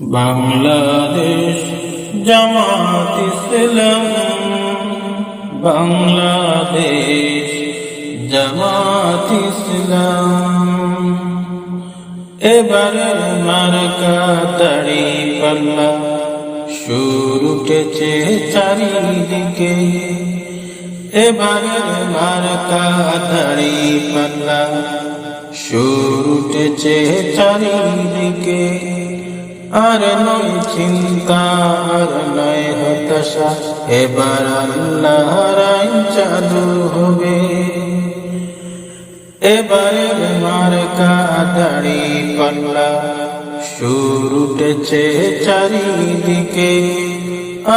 বাংলাদেশ জামাত ইসলাম, বাংলাদেশ জামাত ইসলাম। এবারে মার্কা তাড়ি পাল্লা সুর উঠেছে চারিদিকে। এবারে মার্কা তাড়ি পাল্লা সুর উঠেছে চারিদিকে। আর নয় চিন্তা, আর নয় হতাশা, এবার আল্লাহ রাই চালু হবে। এবারের মার্কা দাড়ি পাল্লা সুর উঠেছে চারিদিকে।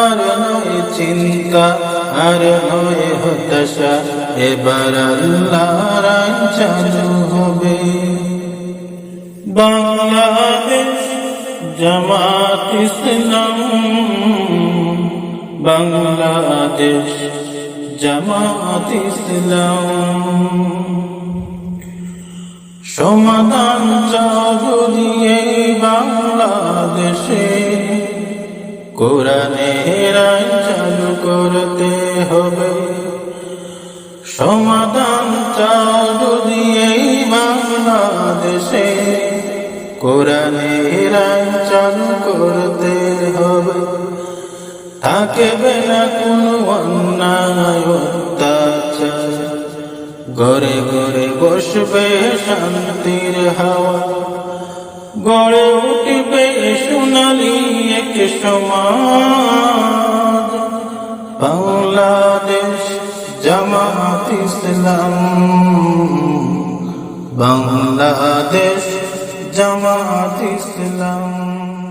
আর নয় চিন্তা, আর নয় হতাশা, এবার আল্লাহ রাই চালু হবে। বাংলাদেশ জামাত ইসলাম, বাংলাদেশ জামাত ইসলাম। সমাধান এই বাংলাদেশে, কোরআনের চালু করতে হবে। সমাধান চাগুরি এই বাংলাদেশে কোরআনের চালু করতে হবে। থাকবে না কোনো অন্যায় অত্যাচার। গড়ে গড়ে বসবে শান্তির হাওয়া। গড়ে উঠবে সোনালি এক সমাজ। বাংলাদেশ জামাত ইসলাম। বাংলাদেশ জামাত ইসলাম।